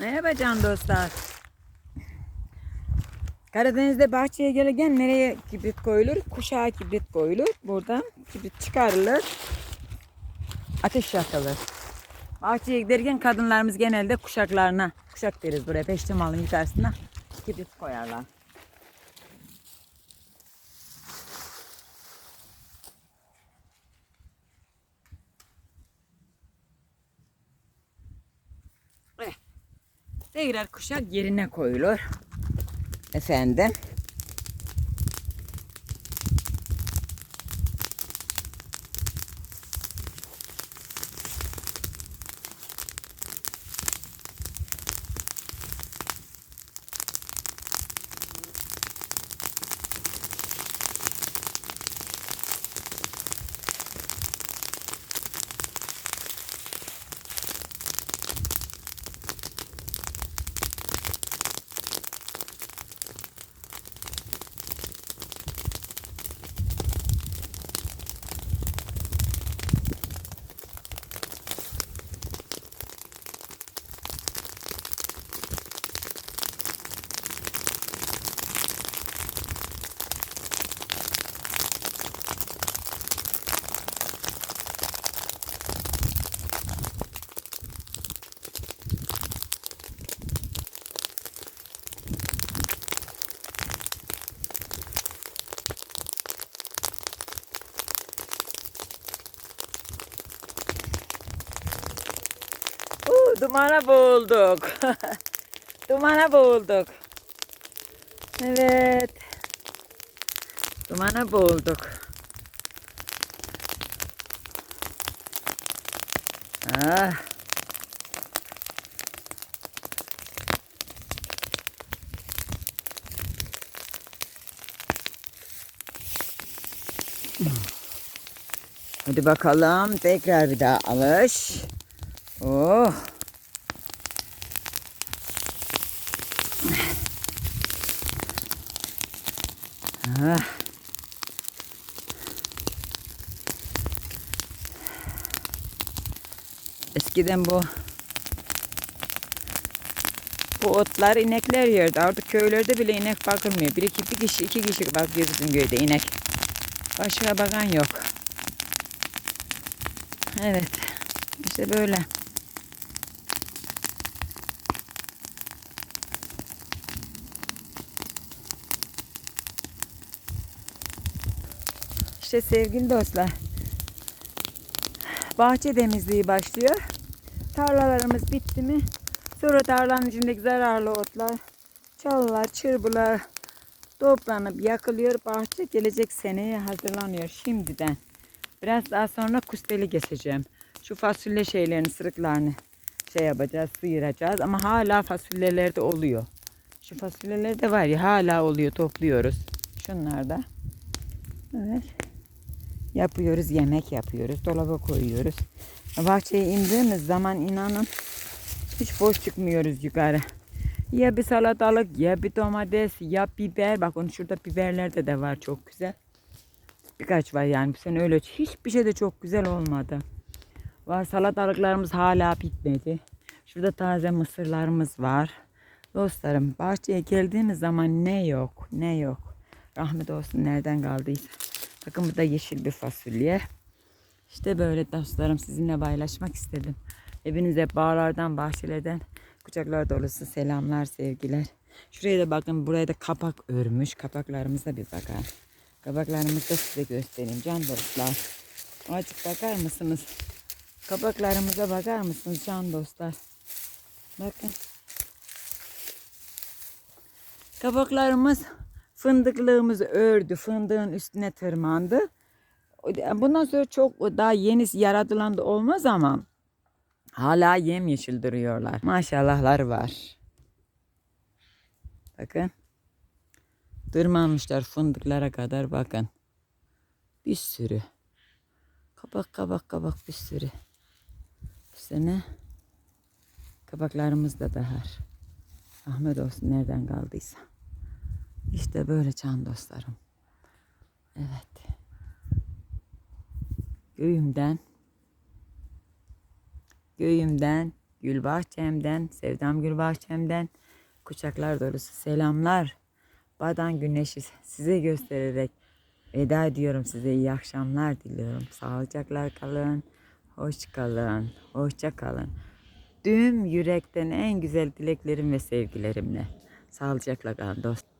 Merhaba can dostlar. Karadeniz'de bahçeye gelirken nereye kibrit koyulur? Kuşağa kibrit koyulur. Buradan kibrit çıkarılır. Ateş yakılır. Bahçeye giderken kadınlarımız genelde kuşaklarına, kuşak deriz buraya peştemalın yukarısına kibrit koyarlar. Tekrar kuşak yerine koyulur. Efendim. Dumana boğulduk. dumana boğulduk. Evet. Dumana boğulduk. Ah. Hadi bakalım tekrar bir daha alış. Oh. Eskiden bu bu otlar inekler yerdi. Artık köylerde bile inek bakılmıyor. Bir iki bir kişi iki kişi bakıyor bizim köyde inek. Başka bakan yok. Evet. İşte böyle. İşte sevgili dostlar. Bahçe temizliği başlıyor. Tarlalarımız bitti mi? Sonra tarlanın içindeki zararlı otlar, çalılar, çırpılar toplanıp yakılıyor. Bahçe gelecek seneye hazırlanıyor şimdiden. Biraz daha sonra kusteli keseceğim. Şu fasulye şeylerini, sırıklarını şey yapacağız, sıyıracağız. Ama hala fasulyelerde oluyor. Şu fasulyeler de var ya hala oluyor, topluyoruz. Şunlar da. Evet. Yapıyoruz, yemek yapıyoruz, dolaba koyuyoruz. Bahçeye indiğimiz zaman inanın hiç boş çıkmıyoruz yukarı. Ya bir salatalık, ya bir domates, ya biber. Bakın şurada biberlerde de var çok güzel. Birkaç var yani bu sene öyle hiçbir şey de çok güzel olmadı. Var salatalıklarımız hala bitmedi. Şurada taze mısırlarımız var. Dostlarım bahçeye geldiğimiz zaman ne yok ne yok. Rahmet olsun nereden kaldıysa. Bakın bu da yeşil bir fasulye. İşte böyle dostlarım sizinle paylaşmak istedim. Hepinize bağlardan bahçelerden kucaklar dolusu selamlar sevgiler. Şuraya da bakın buraya da kapak örmüş. Kapaklarımıza bir bakın. Kabaklarımızı da size göstereyim can dostlar. Azıcık bakar mısınız? Kabaklarımıza bakar mısınız can dostlar? Bakın. Kabaklarımız fındıklığımızı ördü. Fındığın üstüne tırmandı. Bundan sonra çok daha yeni yaratılan da olmaz ama hala yemyeşil duruyorlar. Maşallahlar var. Bakın. Tırmanmışlar fındıklara kadar bakın. Bir sürü. Kabak kabak kabak bir sürü. Bu sene kabaklarımız da bahar. Ahmet olsun nereden kaldıysa. İşte böyle can dostlarım. Evet. Göğümden göğümden Gül Bahçem'den, Sevdam Gül Bahçem'den kucaklar dolusu selamlar. Badan güneşi size göstererek veda ediyorum size. iyi akşamlar diliyorum. Sağlıcakla kalın. Hoş kalın. Hoşça kalın. Tüm yürekten en güzel dileklerim ve sevgilerimle. Sağlıcakla kalın dost.